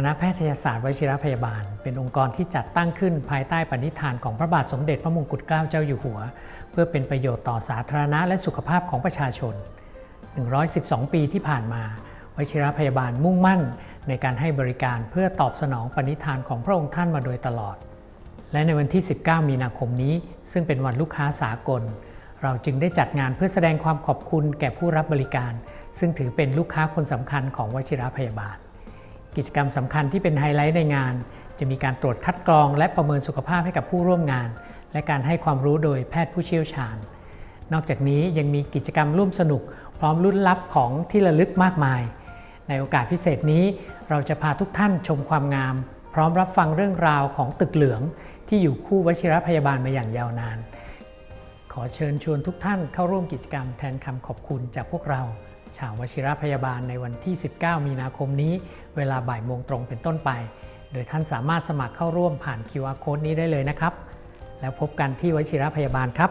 คณะแพทยศาสตร์วชิรพยาบาล เป็นองค์กรที่จัดตั้งขึ้นภายใต้ปณิธานของพระบาทสมเด็จพระมงกุฎเกล้าเจ้าอยู่หัว เพื่อเป็นประโยชน์ต่อสาธารณะและสุขภาพของประชาชน 112 ปีที่ผ่านมาวชิรพยาบาลมุ่งมั่นในการให้บริการเพื่อตอบสนองปณิธานของพระองค์ท่านมาโดยตลอด และในวันที่ 19 มีนาคมนี้ ซึ่งเป็นวันลูกค้าสากล เราจึงได้จัดงานเพื่อแสดงความขอบคุณแก่ผู้รับบริการ ซึ่งถือเป็นลูกค้าคนสำคัญของวชิรพยาบาล กิจกรรมสำคัญที่เป็นไฮไลท์ในงาน จะมีการตรวจคัดกรองและประเมินสุขภาพให้กับผู้ร่วมงาน และการให้ความรู้โดยแพทย์ผู้เชี่ยวชาญ นอกจากนี้ยังมีกิจกรรมร่วมสนุก พร้อมรุ่นลับของที่ระลึกมากมาย ในโอกาสพิเศษนี้ เราจะพาทุกท่านชมความงาม พร้อมรับฟังเรื่องราวของตึกเหลือง ที่อยู่คู่วชิรพยาบาลมาอย่างยาวนาน ขอเชิญชวนทุกท่านเข้าร่วมกิจกรรมแทนคำขอบคุณจากพวกเรา ชาววชิรพยาบาลในวันที่ 19 มีนาคมนี้ เวลาบ่ายโมงตรงเป็นต้นไป โดยท่านสามารถสมัครเข้าร่วมผ่าน QR Code นี้ได้เลยนะครับ แล้วพบกันที่วชิรพยาบาลครับ